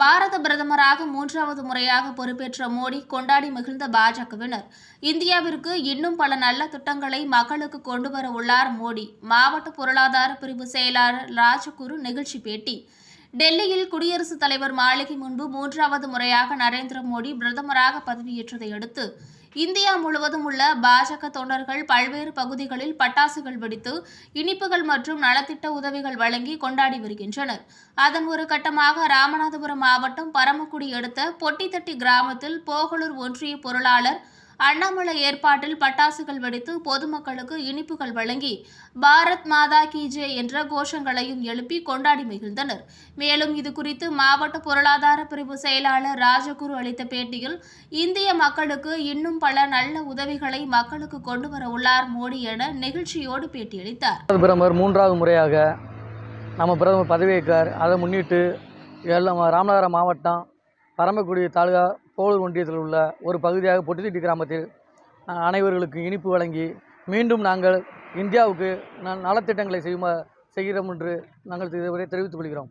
பாரத பிரதமராக மூன்றாவது முறையாக பொறுப்பேற்ற மோடி கொண்டாடி மகிழ்ந்த பாஜகவினர். இந்தியாவிற்கு இன்னும் பல நல்ல திட்டங்களை மக்களுக்கு கொண்டு வர உள்ளார் மோடி. மாவட்ட பொருளாதார பிரிவு செயலாளர் ராஜகுரு நிகழ்ச்சி பேட்டி. டெல்லியில் குடியரசுத் தலைவர் மாளிகை முன்பு மூன்றாவது முறையாக நரேந்திர மோடி பிரதமராக பதவியேற்றதை அடுத்து இந்தியா முழுவதும் உள்ள பாஜக தொண்டர்கள் பல்வேறு பகுதிகளில் பட்டாசுகள் வெடித்து இனிப்புகள் மற்றும் நலத்திட்ட உதவிகள் வழங்கி கொண்டாடி வருகின்றனர். அதன் ஒரு கட்டமாக ராமநாதபுரம் மாவட்டம் பரமக்குடி அடுத்த பொட்டித்தட்டி கிராமத்தில் போகலூர் ஒன்றிய பொருளாளர் அண்ணாமலை ஏற்பாட்டில் பட்டாசுகள் வெடித்து பொதுமக்களுக்கு இனிப்புகள் வழங்கி பாரத் மாதா கி ஜே என்ற கோஷங்களையும் எழுப்பி கொண்டாடி மகிழ்ந்தனர். மேலும் இது குறித்து மாவட்ட பொருளாதார பிரிவு செயலாளர் ராஜகுரு அளித்த பேட்டியில் இந்திய மக்களுக்கு இன்னும் பல நல்ல உதவிகளை மக்களுக்கு கொண்டு வர உள்ளார் மோடி என நெகிழ்ச்சியோடு பேட்டியளித்தார். பிரதமர் மூன்றாவது முறையாக நம்ம பிரதமர் பதவியேற்றார் அதை முன்னிட்டு எல்லாம் ராமநாதபுரம் மாவட்டம் பரமக்குடி தாலுகா கோளூர் ஒன்றியத்தில் உள்ள ஒரு பகுதியாக பொட்டித்திட்டி கிராமத்தில் அனைவர்களுக்கு இனிப்பு வழங்கி மீண்டும் நாங்கள் இந்தியாவுக்கு ந- நலத்திட்டங்களை செய்யுமா செய்கிறோம் என்று நாங்கள் இதுவரை தெரிவித்துக் கொள்கிறோம்.